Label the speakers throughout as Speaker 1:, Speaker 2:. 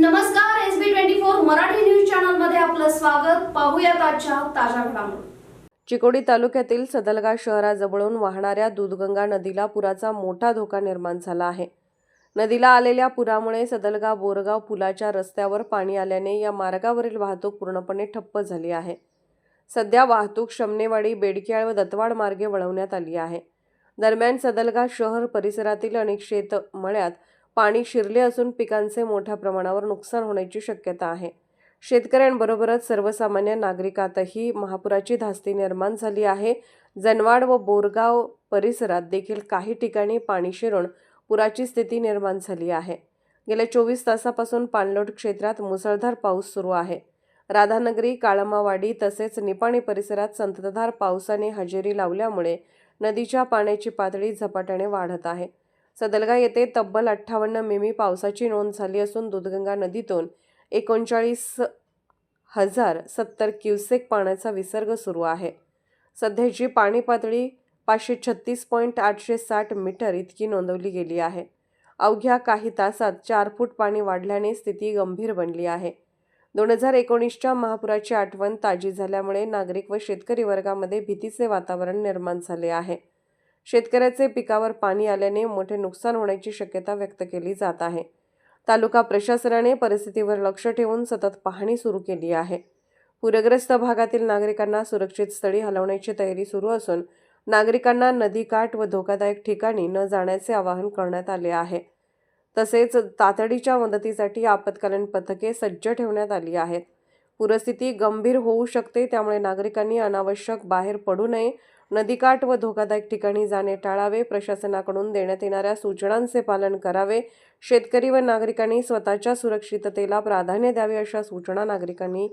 Speaker 1: नमस्कार S B twenty four Marathi news चॅनलमध्ये आपलं स्वागत. पाहूया आजच्या ताज्या घडामोडी.
Speaker 2: चिकोडी तालुक्यातील सदलगा शहराजवळून वाहणाऱ्या दूधगंगा नदीला पुराचा मोठा धोका निर्माण झाला आहे. नदीला आलेल्या पुरामुळे सदलगा बोरगाव पुलाच्या रस्त्यावर पाणी आल्याने या मार्गावरील वाहतूक पूर्णपणे ठप्प झाली आहे. सध्या वाहतूक शमनेवाडी बेडकियाळ व दतवाड मार्गे वळवण्यात आली आहे. दरम्यान सदलगा शहर परिसरातील अनेक शेत मळ्यात पाणी शिरले असून पिकांचे मोठ्या प्रमाणावर नुकसान होण्याची शक्यता आहे. शेतकऱ्यांबरोबरच सर्वसामान्य नागरिकातही महापुराची धास्ती निर्माण झाली आहे. जनवाड व बोरगाव परिसरात देखील काही ठिकाणी पाणी शिरून पुराची स्थिती निर्माण झाली आहे. गेल्या चोवीस तासापासून पाणलोट क्षेत्रात मुसळधार पाऊस सुरू आहे. राधानगरी काळमावाडी तसेच निपाणी परिसरात संततधार पावसाने हजेरी लावल्यामुळे नदीच्या पाण्याची पातळी झपाट्याने वाढत आहे. सदलगा येथे तब्बल अठ्ठावन्न मिमी पावसाची नोंद झाली असून दूधगंगा नदीतून एकोणचाळीस हजार सत्तर क्युसेक पाण्याचा विसर्ग सुरू आहे. सध्याची पाणी पातळी पाचशे छत्तीस पॉईंट आठशे साठ मीटर इतकी नोंदवली गेली आहे. अवघ्या काही तासात चार फूट पाणी वाढल्याने स्थिती गंभीर बनली आहे. दोन हजार एकोणीसच्या महापुराची आठवण ताजी झाल्यामुळे नागरिक व शेतकरी वर्गामध्ये भीतीचे वातावरण निर्माण झाले आहे. शेतकऱ्याचे पिकावर पाणी आल्याने मोठे नुकसान होण्याची शक्यता व्यक्त केली जात आहे. तालुका प्रशासनाने परिस्थितीवर लक्ष ठेवून सतत पाहणी सुरू केली आहे. पूरग्रस्त भागातील नागरिकांना सुरक्षित स्थळी हलवण्याची तयारी सुरू असून नागरिकांना नदीकाठ व धोकादायक ठिकाणी न जाण्याचे आवाहन करण्यात आले आहे. तसेच तातडीच्या मदतीसाठी आपत्कालीन पथके सज्ज ठेवण्यात आली आहेत. पूरस्थिती गंभीर होऊ शकते त्यामुळे नागरिकांनी अनावश्यक बाहेर पडू नये नदीकाठ व धोकादायक ठिकाणी जाणे टाळावे. प्रशासनाकडून देण्यात येणाऱ्या सूचनांचे पालन करावे. शेतकरी व नागरिकांनी स्वतःच्या सुरक्षिततेला प्राधान्य द्यावे अशा सूचना नागरिकांनी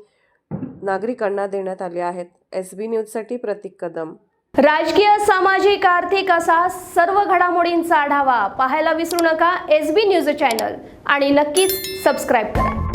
Speaker 2: नागरिकांना देण्यात आल्या आहेत. एस बी न्यूजसाठी प्रतीक कदम.
Speaker 1: राजकीय सामाजिक आर्थिक असा सर्व घडामोडींचा आढावा पाहायला विसरू नका. एस बी न्यूज चॅनल आणि नक्कीच सबस्क्राईब करा.